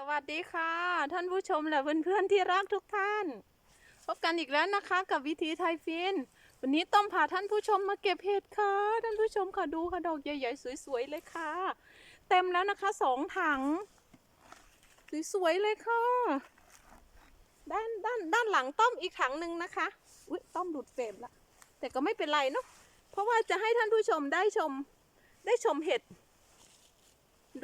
สวัสดีค่ะ ท่านผู้ชมและเพื่อนๆที่รักทุกท่าน พบกันอีกแล้วนะคะกับวิถีไทยฟิน วันนี้ต้อมพาท่านผู้ชมมาเก็บเห็ดค่ะ ท่านผู้ชมค่ะดูค่ะดอกใหญ่ๆสวยๆเลยค่ะ เต็มแล้วนะคะสองถัง สวยๆเลยค่ะ ด้านด้านด้านหลังต้อมอีกถังหนึ่งนะคะอุ้ยต้อมหลุดเฟรมละแต่ก็ไม่เป็นไรเนาะเพราะว่าจะให้ท่านผู้ชมได้ชมได้ชมเห็ด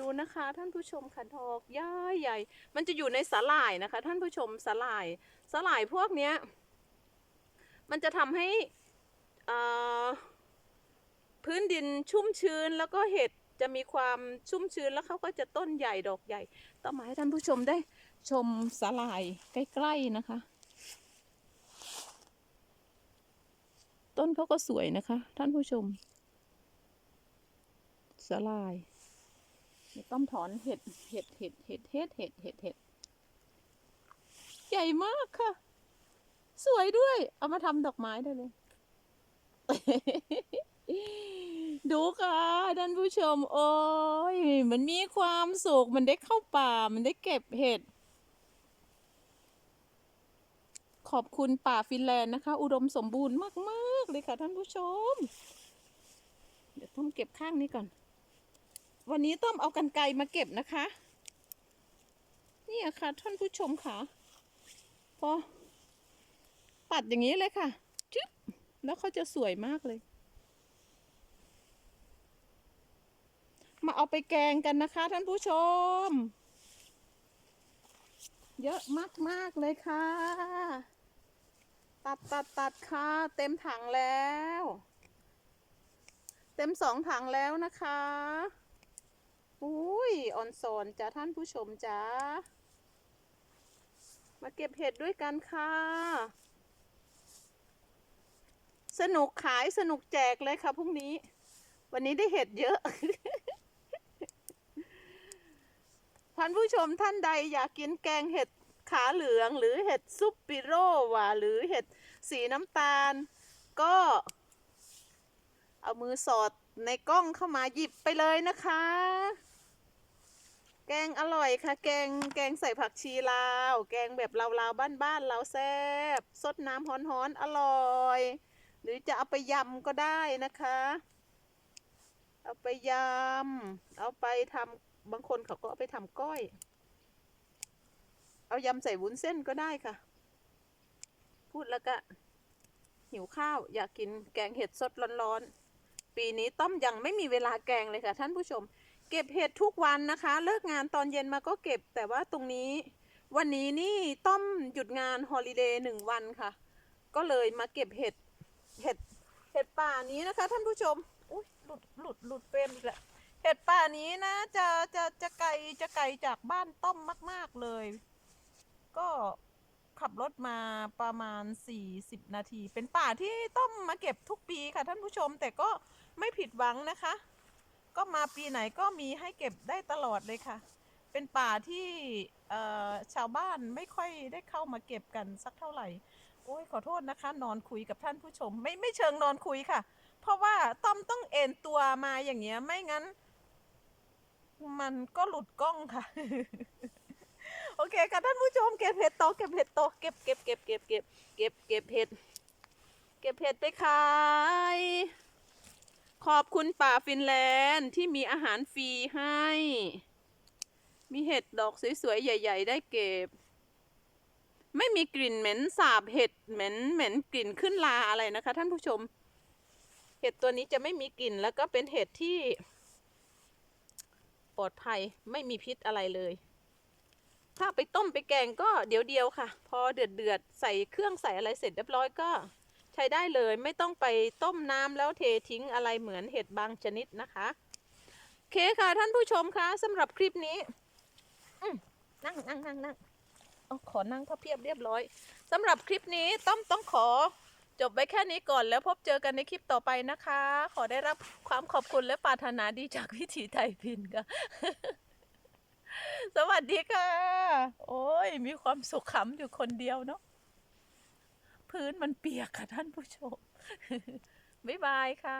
ดูนะคะท่านผู้ชมค่ะดอกย่ายใหญ่ มันจะอยู่ในสาหร่ายนะคะ ท่านผู้ชมสาหร่ายสาหร่ายพวกเนี้ย มันจะทำให้พื้นดินชุ่มชื้นแล้วก็เห็ดจะมีความชุ่มชื้นแล้วเขาก็จะต้นใหญ่ดอกใหญ่ต้องมาให้ท่านผู้ชมได้ชมสาหร่ายใกล้ๆนะคะ ต้นเขาก็สวยนะคะ ท่านผู้ชมสาหร่าย ต้องถอนเห็ด เห็ด เห็ด เห็ด เห็ด เห็ด เห็ด เห็ด ใหญ่มากค่ะ สวยด้วย เอามาทำดอกไม้ได้เลย ดูค่ะท่านผู้ชม โอ้ย มันมีความสุข มันได้เข้าป่า มันได้เก็บเห็ด ขอบคุณป่าฟินแลนด์นะคะ อุดมสมบูรณ์มาก ๆ เลยค่ะท่านผู้ชม เดี๋ยวต้องเก็บข้างนี้ก่อน วันนี้ต้อมเอากันไกรมาเก็บนะคะ นี่อะค่ะ ท่านผู้ชมค่ะ พอ ปัดอย่างนี้เลยค่ะจึ๊บแล้วเขาจะสวยมากเลย มาเอาไปแกงกันนะคะ ท่านผู้ชม เยอะมาก ๆ เลยค่ะ ตัดตัดตัดค่ะ เต็มถังแล้ว เต็มสองถังแล้วนะคะ อุ้ยออนซอนจ้าท่านผู้ชมจ้ามาเก็บเห็ดด้วยกันค่ะ สนุกขายสนุกแจกเลยค่ะพรุ่งนี้ วันนี้ได้เห็ดเยอะ ท่านผู้ชมท่านใดอยากกินแกงเห็ดขาเหลือง หรือเห็ดซุปปิโร่วะหรือเห็ดสีน้ำตาล ก็ เอามือสอดในกล้องเข้ามาหยิบไปเลยนะคะ แกงอร่อยค่ะ แกงแกงใส่ผักชีลาว แกงแบบลาวๆบ้านๆเราแซ่บสดน้ำฮ้อนๆอร่อย หรือจะเอาไปยำก็ได้นะคะ เอาไปยำเอาไปทำบางคนเขาก็เอาไปทำก้อย เอายำใส่วุ้นเส้นก็ได้ค่ะ พูดแล้วก็ หิวข้าวอยากกินแกงเห็ดสดร้อนๆปีนี้ต้อมยังไม่มีเวลาแกงเลยค่ะท่านผู้ชม เก็บเห็ดทุกวันนะคะ เลิกงานตอนเย็นมาก็เก็บ แต่ว่าตรงนี้ วันนี้นี่ต้อมหยุดงานฮอลิเดย์หนึ่งวันค่ะ ก็เลยมาเก็บเห็ดเห็ดเห็ดป่านี้นะคะท่านผู้ชมอุ้ยหลุดหลุดหลุดเฟรมอีกแล้วเห็ดป่านี้นะจะจะจะไกลจะไกลจากบ้านต้อมมาก ๆเลย ก็ขับรถมาประมาณ 40 นาที เป็นป่าที่ต้อมมาเก็บทุกปีค่ะท่านผู้ชมแต่ก็ไม่ผิดหวังนะคะ ก็มาปีไหนก็มีให้เก็บได้ตลอดเลยค่ะ เป็นป่าที่ชาวบ้านไม่ค่อยได้เข้ามาเก็บกันสักเท่าไหร่ โอ้ยขอโทษนะคะ นอนคุยกับท่านผู้ชม ไม่ไม่เชิงนอนคุยค่ะ เพราะว่าต้อมต้องเอ็นตัวมาอย่างเงี้ยไม่งั้น มันก็หลุดกล้องค่ะ โอเคค่ะท่านผู้ชมเก็บเห็ดโตเก็บเห็ดโตเก็บเก็บเก็บเก็บเก็บเก็บเก็บเห็ดเก็บเห็ดไปขาย ขอบคุณป่าฟินแลนด์ที่มีอาหารฟรีให้ มีเห็ดดอกสวยๆ ใหญ่ ๆ ได้เก็บ ไม่มีกลิ่นเหม็นสาบเห็ดเหม็นเหม็นกลิ่นขึ้นลาอะไรนะคะ ท่านผู้ชม เห็ดตัวนี้จะไม่มีกลิ่นแล้วก็เป็นเห็ดที่ ปลอดภัยไม่มีพิษอะไรเลย ถ้าไปต้มไปแกงก็เดี๋ยวเดียวค่ะ พอเดือดเดือดใส่เครื่องใส่อะไรเสร็จเรียบร้อยก็ ใช้ได้เลยไม่ต้องไปต้มน้ำแล้วเททิ้งอะไรเหมือนเห็ดบางชนิดนะคะโอเคค่ะท่านผู้ชมคะสำหรับคลิปนี้นั่งนั่งนั่งนั่งอขอนั่งพับเพียบเรียบร้อยสำหรับคลิปนี้ต้อมต้องขอจบไว้แค่นี้ก่อนแล้วพบเจอกันในคลิปต่อไปนะคะ ขอได้รับความขอบคุณและปรารถนาดีจากวิถีไทยพินค่ะสวัสดีค่ะ โอ้ย มีความสุขขำอยู่คนเดียวเนาะ พื้นมันเปียกค่ะท่านผู้ชม บ๊ายบายค่ะ